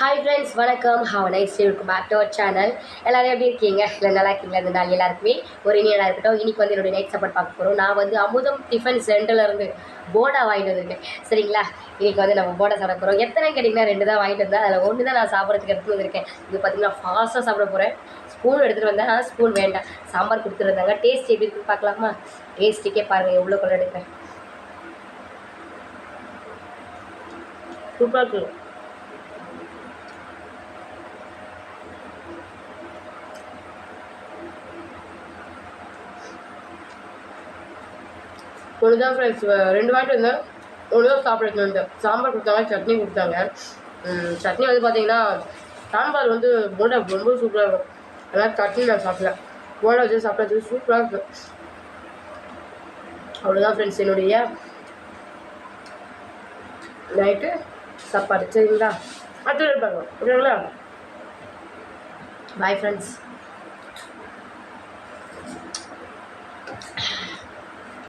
Hi friends வணக்கம். ஹாவ் நைஸ் இருக்கும் பேக் டு அவர் சேனல் எல்லோரும் எப்படி இருக்கீங்க? இல்லை நல்லா இருக்கீங்களா? இந்த நாள் எல்லாருக்குமே. ஒரு இனி இருக்கட்டும். இன்றைக்கி வந்து என்னுடைய நைட் சாப்பாடு பார்க்க போகிறோம் நான் வந்து அமுதம் டிஃபன் சென்டர்லேருந்து போடா வாங்கிட்டு வந்திருக்கேன். சரிங்களா? இன்றைக்கி வந்து நம்ம போடா சாப்பிட போகிறோம் எத்தனை கேட்டிங்கன்னா ரெண்டு தான் வாங்கிட்டு வந்தேன். அதில் ஒன்று தான் நான் சாப்பிட்றதுக்கு எடுத்து வந்திருக்கேன். இது பார்த்தீங்கன்னா ஃபாஸ்ட்டாக சாப்பிட போகிறேன் ஸ்பூன் எடுத்துகிட்டு வந்தேன். ஆனால் ஸ்பூன் வேண்டாம். சாம்பார் கொடுத்துருந்தாங்க. டேஸ்ட் எப்படி இருக்குன்னு பார்க்கலாமா? டேஸ்ட்டுக்கே பாருங்கள் எவ்வளோ கொள்ள எடுக்கிறேன் சூப்பராக இருக்குது ஒன்று தான் ஃப்ரெண்ட்ஸ் ரெண்டு வாட்டி இருந்தேன் ஒன்று தான் சாப்பிட வந்தேன் சாம்பார் கொடுத்தாங்க சட்னி கொடுத்தாங்க. சட்னி வந்து பார்த்தீங்கன்னா சாம்பார் வந்து போண்டா ரொம்ப சூப்பராக இருக்கும். அதனால் சட்னி நான் சாப்பிடல. போண்டா வச்சு சாப்பிட்றது சூப்பராக இருக்கும். அவ்வளோதான் ஃப்ரெண்ட்ஸ் என்னுடைய நைட்டு சாப்பாடு. சரிங்களா? அடுத்த இருப்பாங்க ஓகேங்களா? Bye friends